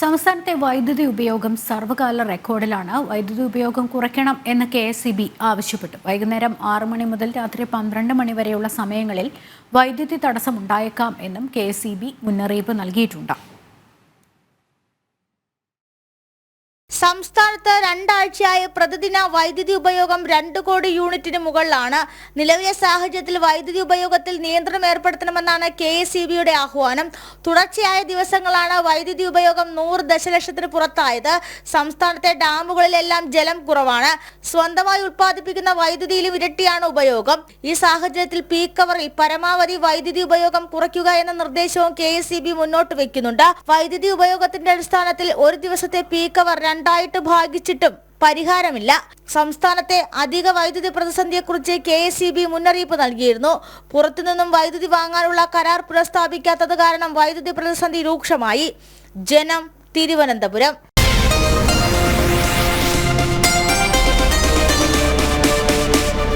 സംസ്ഥാനത്തെ വൈദ്യുതി ഉപയോഗം സർവകാല റെക്കോർഡിലാണ്. വൈദ്യുതി ഉപയോഗം കുറയ്ക്കണം എന്ന് കെ എസ് ആവശ്യപ്പെട്ടു. വൈകുന്നേരം ആറ് മണി മുതൽ രാത്രി പന്ത്രണ്ട് മണി വരെയുള്ള സമയങ്ങളിൽ വൈദ്യുതി തടസ്സമുണ്ടായേക്കാം എന്നും കെ എസ് മുന്നറിയിപ്പ് നൽകിയിട്ടുണ്ട്. സംസ്ഥാനത്ത് രണ്ടാഴ്ചയായി പ്രതിദിന വൈദ്യുതി ഉപയോഗം രണ്ട് കോടി യൂണിറ്റിന് മുകളിലാണ്. നിലവിലെ സാഹചര്യത്തിൽ വൈദ്യുതി ഉപയോഗത്തിൽ നിയന്ത്രണം ഏർപ്പെടുത്തണമെന്നാണ് കെ എസ് ഇ ബിയുടെ ആഹ്വാനം. തുടർച്ചയായ ദിവസങ്ങളാണ് വൈദ്യുതി ഉപയോഗം നൂറ് ദശലക്ഷത്തിന് പുറത്തായത്. സംസ്ഥാനത്തെ ഡാമുകളിലെല്ലാം ജലം കുറവാണ്. സ്വന്തമായി ഉത്പാദിപ്പിക്കുന്ന വൈദ്യുതിയിലും ഇരട്ടിയാണ് ഉപയോഗം. ഈ സാഹചര്യത്തിൽ പീക്ക് പരമാവധി വൈദ്യുതി ഉപയോഗം കുറയ്ക്കുക എന്ന നിർദ്ദേശവും കെ മുന്നോട്ട് വെക്കുന്നുണ്ട്. വൈദ്യുതി ഉപയോഗത്തിന്റെ അടിസ്ഥാനത്തിൽ ഒരു ദിവസത്തെ പീക്ക് രണ്ടായിട്ട് ഭാഗിച്ചിട്ടും പരിഹാരമില്ല. സംസ്ഥാനത്തെ അധിക വൈദ്യുതി പ്രതിസന്ധിയെക്കുറിച്ച് കെ എസ് മുന്നറിയിപ്പ് നൽകിയിരുന്നു. പുറത്തുനിന്നും വൈദ്യുതി വാങ്ങാനുള്ള കരാർ പുനഃസ്ഥാപിക്കാത്തത് കാരണം വൈദ്യുതി പ്രതിസന്ധി രൂക്ഷമായി. ജനം തിരുവനന്തപുരം.